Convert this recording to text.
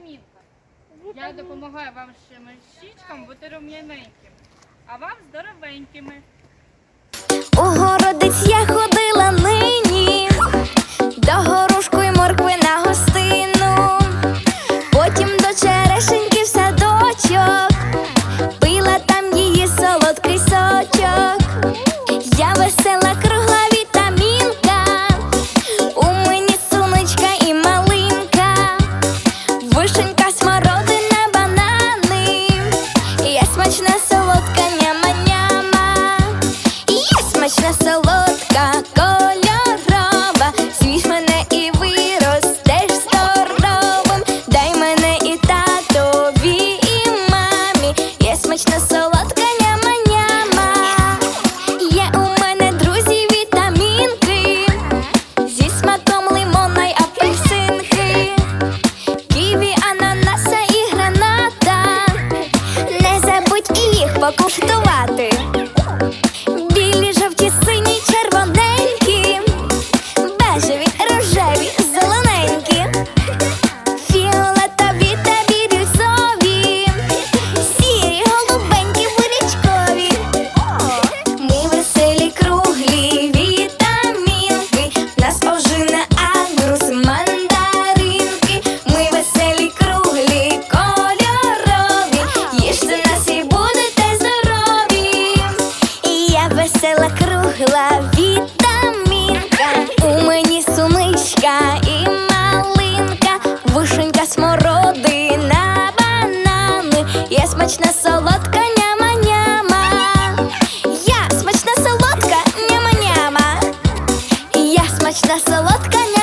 вітамінка. Я допомагаю вам щічкам бути рум'яненьким, а вам здоровенькими. Вишенька, смородина, банани, я смачна солодка няма-няма. Я смачна солодка, покуштувати. весела кругла вітамінка. У мені сумичка і малинка, вишенька смородина, банани. Я смачна солодка няма-няма Я смачна солодка няма-няма Я смачна солодка няма-няма